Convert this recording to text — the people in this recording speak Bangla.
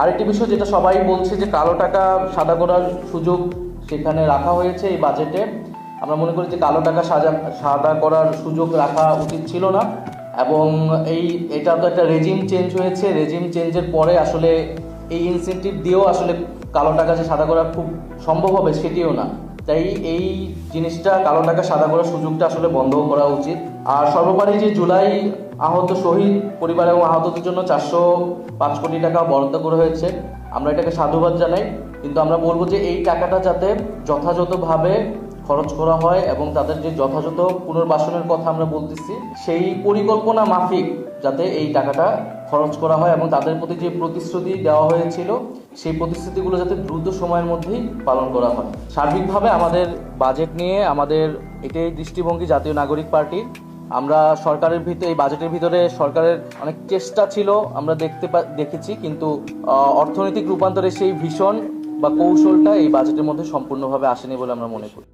আরেকটি বিষয় যেটা সবাই বলছে যে কালো টাকা সাদা করার সুযোগ সেখানে রাখা হয়েছে এই বাজেটে আমরা মনে করি যে কালো টাকা সাজা, সাদা করার সুযোগ রাখা উচিত ছিল না। এবং এই, এটা তো একটা রেজিম চেঞ্জ হয়েছে। রেজিম চেঞ্জের পরে আসলে এই ইনসেন্টিভ দিয়েও আসলে কালো টাকা যে সাদা করা খুব সম্ভব হবে সেটিও না। তাই এই জিনিসটা কালো টাকা সাদা করার সুযোগটা আসলে বন্ধ করা উচিত। আর সর্বোপরি যে জুলাই আহত শহীদ পরিবার এবং আহতদের জন্য চারশো পাঁচ কোটি টাকা বরাদ্দ করা হয়েছে। আমরা এটাকে সাধুবাদ জানাই, কিন্তু আমরা বলব যে এই টাকাটা যাতে যথাযথভাবে খরচ করা হয় এবং তাদের যে যথাযথ পুনর্বাসনের কথা আমরা বলতেছি, সেই পরিকল্পনা মাফিক যাতে এই টাকাটা খরচ করা হয় এবং তাদের প্রতি যে প্রতিশ্রুতি দেওয়া হয়েছিল, সেই প্রতিশ্রুতিগুলো যাতে দ্রুত সময়ের মধ্যেই পালন করা হয়। সার্বিকভাবে আমাদের বাজেট নিয়ে আমাদের এটাই দৃষ্টিভঙ্গি জাতীয় নাগরিক পার্টির। আমরা সরকারের ভিতরে এই বাজেটের ভিতরে সরকারের অনেক চেষ্টা ছিল, আমরা দেখতে দেখেছি, কিন্তু অর্থনৈতিক রূপান্তরে সেই ভীষণ বা কৌশলটা এই বাজেটের মধ্যে সম্পূর্ণভাবে আসেনি বলে আমরা মনে করি।